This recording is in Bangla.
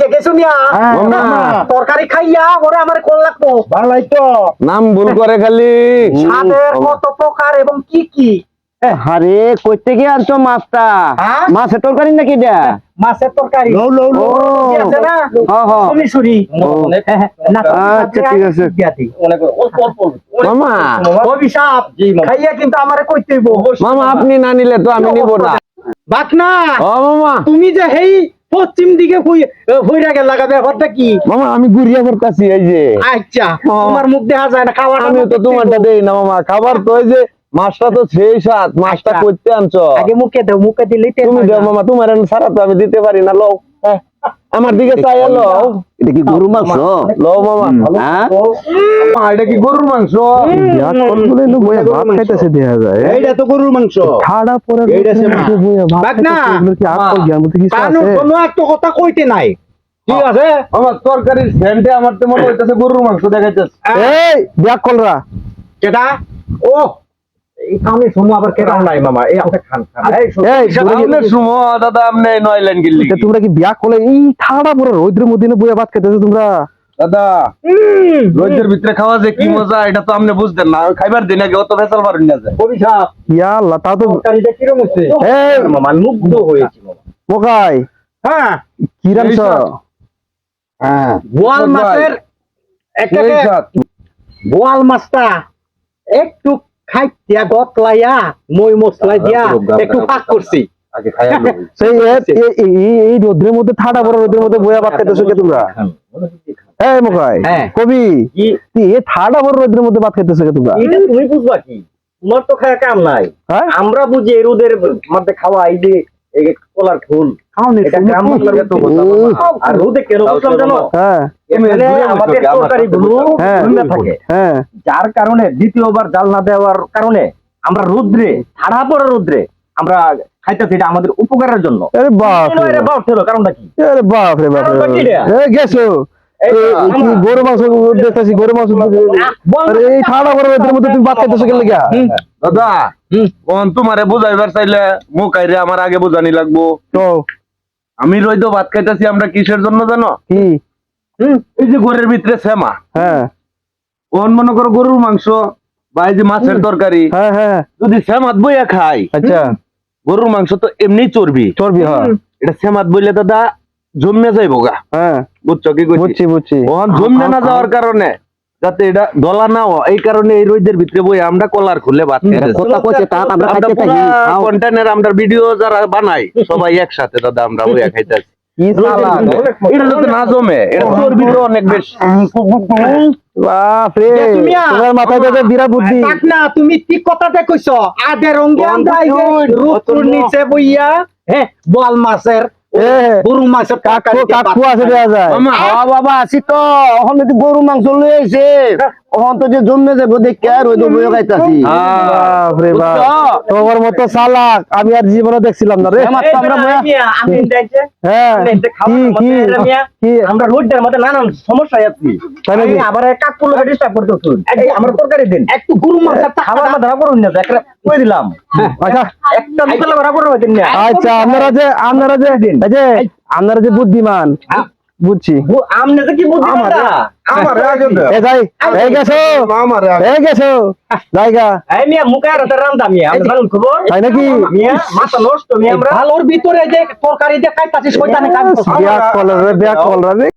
যে গেছো মিয়া হ্যাঁ, তরকারি খাইয়া ওরে আমার কোন লাগবো। ভালাই তো নাম ভুল করে খালি। স্বাদের কত প্রকার এবং কি কি? আরে কইতে গিয়ে আনছো মাছটা? হ্যাঁ? মাছের তরকারি নাকি এটা? মাছের তরকারি। লও লও লও। আছে না? হ, হ। শুনি শুনি। আচ্ছা, ঠিক আছে। মামা। অভিশাপ। খাইয়া কিন্তু আমারে কইতে হইব মামা আপনি না নিলে তো আমি নিব না। বাকনা ও মামা। তুমি যে হেই পশ্চিম দিকে হইরা গেল লাগা ব্যাপারটা কি? মামা আমি ঘুরিয়া করতেছি এই যে। আচ্ছা তোমার মুখ দেখা যায় না খাবার আমি তো তোমারটা দেই না মামা। খাবার তো ওই যে মাছটা তো সেই সাত মাছটা আচ্ছা। করতে আনছো। আগে মুখে দাও মুখে দিলে তুমি দাও মামা তোমার সারা তো আমি দিতে পারি না লও। হ্যাঁ। আমার দিকে চাই লও। এটা কি গরু মাংস? লও মামা হ্যাঁ? এটা কি গরুর মাংস? করলে ভাত খাইতেছে দেখা যায়। এইটা তো গরুর মাংস। ঠাড়া পরে এইটা সে মা। বইয়া ভাত বাক না। কি আকল জ্ঞান কিছু কানুর আছে? কোনো একটা কথা কইতে নাই। ঠিক আছে? আমার তরকারির সেন্টে আমার তো মনে হইতেছে গরুর মাংস দেখাইতেছে। এই বিয়া কলরা কেটা? ও তোমরা কি- বিয়া করলে? এই ঠাড়া রোদ্রের মধ্যে বইয়া ভাত খাইতেছো তোমরা? দাদা রোজের ভিতরে খাওয়া যে কি মজা এটা তো আপনি বুঝতেন না। খাইবার দিন আগে অত ফেসাল পারেন না যায় অভিশাপ ইয়া আল্লাহ তো তরকারিটা কিরম হচ্ছে এই মামা মুগ্ধ হয়েছি মামা। মোকাই হ্যাঁ। কি রামছ এই হ্যাঁ। বোয়াল মাছের একটা বোয়াল মাছটা একটু খাইতিয়া গতলাইয়া মই মশলা দিয়া একটু পাক করছি। সেই এই- রোদ্রের মধ্যে ঠাড়া পরে রোদ্রের মধ্যে বইয়া খাইতেছো কে তোমরা? মোকাই হ্যাঁ। কবি কি? তুই এ ঠাড়া পরে রোদ্রের মধ্যে ভাত খাইতেছো কে তোমরা? তুমি বুঝবা কি? তোমার তো খায় কাম নাই। হ্যাঁ? আমরা বুঝি এই রোদের মধ্যে খাওয়া এই যে কলার ফুল। এটা গ্রাম বাংলার এত কথা আর রোদে কেন বসলাম জানো? হ্যাঁ। আমাদের তরকারি গুলো হ্যাঁ। থাকে। হ্যাঁ। যার কারণে দ্বিতীয়বার জাল না দেওয়ার কারণে আমরা রোদ্রে ছাড়া পড়া রোদ্রে আমরা খাইতেছি এটা আমাদের উপকারের জন্য। আরে বাপ রে বাপ। বাপ ছিল কারণটা কি? আরে বাপ রে বাপ রে কারণটা কি রে? এই গেছো? এই এ- এ কি গরু মাংস দেখতেছি গরু মাংস এই ঠাড়া পরে মধ্যে তুমি খাইতেছো লাগা? দাদা তোমারে বুঝাইবার চাইলে মুখ আইরে আমার আগে বুঝানি লাগবো। তো আমি রইতো ভাত খাইতেছি আমরা কিসের জন্য জানো? কি এই যে ঘরের ভিতরে সেমা হ্যাঁ। মনে করো গরুর মাংস বা এই যে মাছের তরকারি। হ্যাঁ হ্যাঁ। যদি সেমাত বইয়া খাই আচ্ছা। গরুর মাংস তো এমনি চর্বি। চর্বি হ্যাঁ। এটা শ্যামাত বইলে দাদা জমে যাইব গা। হ্যাঁ। বুঝছ কি বুঝছি বুঝছি। ওখান জমে না যাওয়ার কারণে যাতে এটা দলা না হয়। এই কারণে এই রোদের ভিতরে বই আমরা কলার খুলে ভাত। কন্টেনার আমরা ভিডিও যারা বানাই সবাই একসাথে দাদা আমরা বইয়া খাইতেছি। তুমি ঠিক কথাতে আদের আমরা নিচে বইয়া হ্যাঁ বল মাছের গরু মাংস কাকু আছে খাই। দেয়া যায়। হ্যাঁ বাবা আছি তো। অখন যদি গরু মাংস লই আইছে ওখান তো যে জন্মে যাব দেখে আর ওই তো রে বাপ। তোমার মতো চালাক আমি আর জীবনে দেখছিলাম না রে। আমার আমরা হ্যাঁ। আমরা রোডের মধ্যে নানান সমস্যা আছি। আবার কাকুর লোকে ডিস্টার্ব করতে শুন তরকারি দিন। একটু গরু মাছ খাবার মধ্যে ধরা করুন না একটা কই দিলাম। আচ্ছা। একটা লোকের ধরা করুন না আচ্ছা আপনারা যে আপনারা যে এই যে আপনারা যে বুদ্ধিমান। বুঝছি। আমনে তো কি বুদ্ধি আমার আমার এ যাই এ গেছো? আমার এ এই গেছো? জায়গা। এই মিয়া মুখে আর রান্দা মিয়া ভালো খবর? তাই নাকি? মিয়া মাথা নষ্ট মিয়া আমরা ভালোর ভিতরে যে তরকারি দিয়ে খাইতাছি শয়তানে কাজ বিয়া ব্যাক বিয়া কলার রে